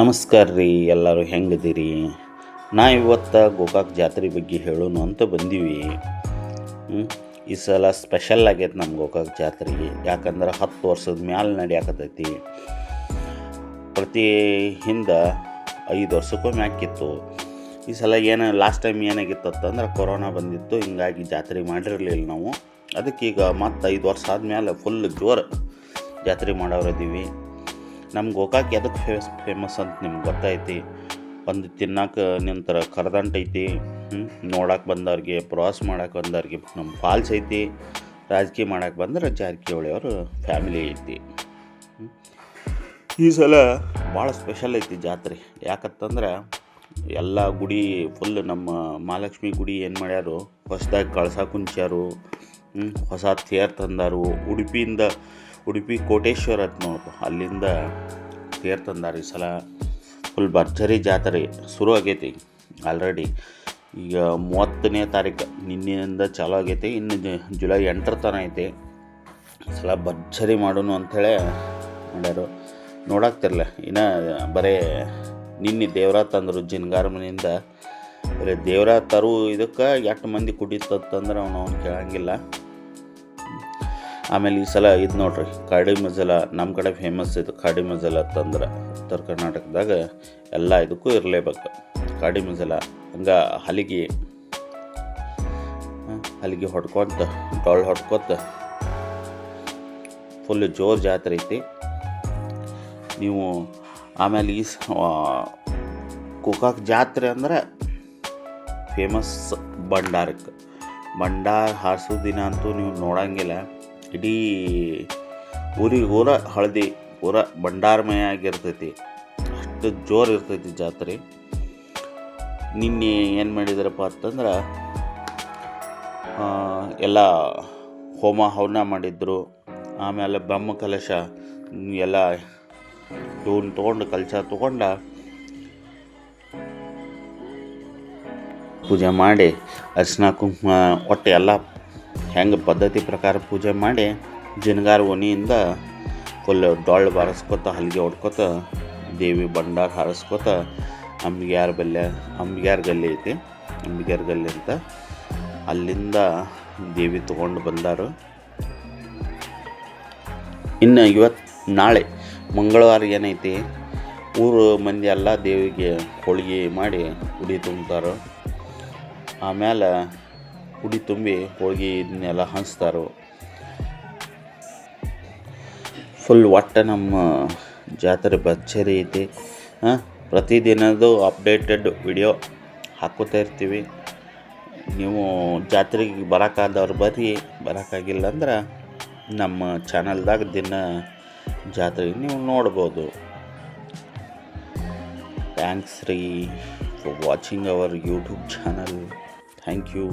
ನಮಸ್ಕಾರ ರೀ, ಎಲ್ಲರೂ ಹೆಂಗಿದ್ದೀರಿ? ನಾ ಇವತ್ತು ಗೋಕಾಕ್ ಜಾತ್ರೆ ಬಗ್ಗೆ ಹೇಳೋಣ ಅಂತ ಬಂದೀವಿ? ಈ ಸಲ ಸ್ಪೆಷಲ್ ಆಗೈತೆ ನಮ್ಮ ಗೋಕಾಕ್ ಜಾತ್ರೆಗೆ. ಯಾಕಂದ್ರೆ ಹತ್ತು ವರ್ಷದ ಮ್ಯಾಲೆ ನಡೆಯಾಕತ್ತೈತಿ. ಪ್ರತಿ ಹಿಂದೆ ಐದು ವರ್ಷಕ್ಕೊಮ್ಮೆ ಆಕಿತ್ತು ಈ ಸಲ ಏನು ಲಾಸ್ಟ್ ಟೈಮ್ ಏನಾಗಿತ್ತು ಅಂದ್ರೆ ಕೊರೋನಾ ಬಂದಿತ್ತು, ಹಿಂಗಾಗಿ ಜಾತ್ರೆ ಮಾಡಿರಲಿಲ್ಲ ನಾವು. ಅದಕ್ಕೆ ಈಗ ಮತ್ತೆ ಐದು ವರ್ಷ ಆದಮೇಲೆ ಫುಲ್ ಜೋರು ಜಾತ್ರೆ ಮಾಡೋರದೀವಿ ನಮ್ಮ ಗೋಕಾಕ್ ಎದಕ್ಕೆ ಫೇಮಸ್ ಫೇಮಸ್ ಅಂತ ನಿಮ್ಗೆ ಗೊತ್ತೈತಿ? ಒಂದು ತಿನ್ನಕ್ಕೆ ನಿಂತರ ಕರದಂಟೈತಿ ನೋಡಕ್ಕೆ ಬಂದವ್ರಿಗೆ ಪ್ರವಾಸ ಮಾಡಕ್ಕೆ ಬಂದವ್ರಿಗೆ ನಮ್ಮ ಫಾಲ್ಸ್ ಐತಿ, ರಾಜಕೀಯ ಮಾಡಕ್ಕೆ ಬಂದ್ರೆ ಜಾರಕಿಹೊಳಿ ಅವರು ಫ್ಯಾಮಿಲಿ ಐತಿ ಈ ಸಲ ಭಾಳ ಸ್ಪೆಷಲ್ ಐತಿ ಜಾತ್ರೆ. ಯಾಕಂತಂದ್ರೆ ಎಲ್ಲ ಗುಡಿ ಫುಲ್ ನಮ್ಮ ಮಹಾಲಕ್ಷ್ಮಿ ಗುಡಿ ಏನು ಮಾಡ್ಯಾರು? ಹೊಸದಾಗಿ ಕಳಸ ಕುಂಚಾರು ಹೊಸ ತೇರ್ ತಂದಾರು, ಉಡುಪಿಯಿಂದ ಉಡುಪಿ ಕೋಟೇಶ್ವರ ನೋಡಪ್ಪ. ಅಲ್ಲಿಂದ ತೇರ್ ತಂದಾರ ಈ ಸಲ ಫುಲ್ ಭರ್ಜರಿ ಜಾತ್ರೆ ಶುರು ಆಗೈತಿ. ಆಲ್ರೆಡಿ ಈಗ ಮೂವತ್ತನೇ ತಾರೀಕು ನಿನ್ನೆಯಿಂದ ಚಾಲೂ ಆಗೈತಿ. ಇನ್ನು ಜುಲೈ ಎಂಟರ ತನಕ ಐತಿ. ಸಲ ಭರ್ಜರಿ ಮಾಡೋನು ಅಂಥೇಳಿ ಮಾಡ್ಯಾರು. ನೋಡಾಕ್ತಿರಲ್ಲ ಇನ್ನು ಬರೇ ನಿನ್ನೆ ದೇವ್ರ ತಂದರು ಜಿನ್ಗಾರ ಮನೆಯಿಂದ. ಬರೀ ದೇವ್ರ ತರು ಇದಕ್ಕೆ ಎಷ್ಟು ಮಂದಿ ಕುಡಿತಂದ್ರೆ ಅವನು ಅವ್ನು ಕೇಳಂಗಿಲ್ಲ. ಆಮೇಲೆ ಈ ಸಲ ಇದು ನೋಡ್ರಿ ಕಾಡಿ ಮಜಲ ನಮ್ಮ ಕಡೆ ಫೇಮಸ್ ಇದು ಕಾಡಿ ಮಜಲ ತಂದ್ರೆ ಉತ್ತರ ಕರ್ನಾಟಕದಾಗ ಎಲ್ಲ ಇದಕ್ಕೂ ಇರಲೇಬೇಕು. ಕಾಡಿ ಮಜಲ, ಹಂಗೆ ಹಲಿಗೆ ಹಲಿಗೆ ಹೊಡ್ಕೊತ, ಡೊಳ್ಳು ಹೊಡ್ಕೊತ ಫುಲ್ ಜೋರು ಜಾತ್ರೆ ಐತಿ. ನೀವು ಆಮೇಲೆ ಈ ಕುಕಾಕ್ ಜಾತ್ರೆ ಅಂದ್ರೆ ಫೇಮಸ್ ಭಂಡಾರಕ್ಕೆ. ಭಂಡಾರ ಹಾರಿಸೋ ದಿನ ಅಂತೂ ನೀವು ನೋಡಂಗಿಲ್ಲ. ಇಡೀ ಊರಿಗೆ ಊರ ಹಳದಿ, ಊರ ಭಂಡಾರಮಯ ಆಗಿರ್ತೈತಿ. ಅಷ್ಟು ಜೋರು ಇರ್ತೈತಿ ಜಾತ್ರೆ. ನಿನ್ನೆ ಏನು ಮಾಡಿದಾರಪ್ಪ ಅಂತಂದ್ರೆ ಎಲ್ಲ ಹೋಮ ಹವನ ಮಾಡಿದ್ರು. ಆಮೇಲೆ ಬ್ರಹ್ಮ ಕಲಶ, ಎಲ್ಲ ಇವನ್ ತೊಗೊಂಡು ಕಲಶ ತೊಗೊಂಡ ಪೂಜೆ ಮಾಡಿ ಅರಿಶಿನ ಕುಂಕುಮ, ಒಟ್ಟು ಎಲ್ಲ ಹೆಂಗೆ ಪದ್ಧತಿ ಪ್ರಕಾರ ಪೂಜೆ ಮಾಡಿ ಜಿನಗಾರ ಓಣಿಯಿಂದ ಫುಲ್ ಡೊಳ್ಳು ಬಾರಿಸ್ಕೊತ, ಹಲ್ಗೆ ಹೊಡ್ಕೊತ, ದೇವಿ ಭಂಡಾರ ಹಾರಿಸ್ಕೊತ, ಅಂಬಿಗ್ಯಾರ ಬಲ್ಯ ಅಂಬಿಗ್ಯಾರ ಗಲ್ಲಿ ಐತಿ, ಅಂಬಿಗ್ಯಾರ ಗಲ್ಲಿ ಅಂತ. ಅಲ್ಲಿಂದ ದೇವಿ ತೊಗೊಂಡು ಬಂದಾರು. ಇನ್ನು ಇವತ್ತು ನಾಳೆ ಮಂಗಳವಾರ ಏನೈತಿ, ಊರು ಮಂದಿ ಎಲ್ಲ ದೇವಿಗೆ ಹೋಳಿಗೆ ಮಾಡಿ ಉಡಿ ತುಂಬ್ತಾರೆ. ಆಮೇಲೆ ಉಡಿ ತುಂಬಿ ಹೋಳಿಗೆ ಇದನ್ನೆಲ್ಲ ಹಂಚ್ತಾರೋ. ಫುಲ್ ಒಟ್ಟು ನಮ್ಮ ಜಾತ್ರೆ ಭರ್ಜರಿ ಐತಿ. ಹಾಂ, ಪ್ರತಿದಿನದ್ದು ಅಪ್ಡೇಟೆಡ್ ವಿಡಿಯೋ ಹಾಕೋತಾ ಇರ್ತೀವಿ. ನೀವು ಜಾತ್ರೆಗೆ ಬರೋಕ್ಕಾದವ್ರು ಬರ್ರಿ, ಬರೋಕ್ಕಾಗಿಲ್ಲ ಅಂದ್ರೆ ನಮ್ಮ ಚಾನಲ್ದಾಗ ದಿನ ಜಾತ್ರೆ ನೀವು ನೋಡ್ಬೋದು. ಥ್ಯಾಂಕ್ಸ್ ರೀ for watching our YouTube channel thank you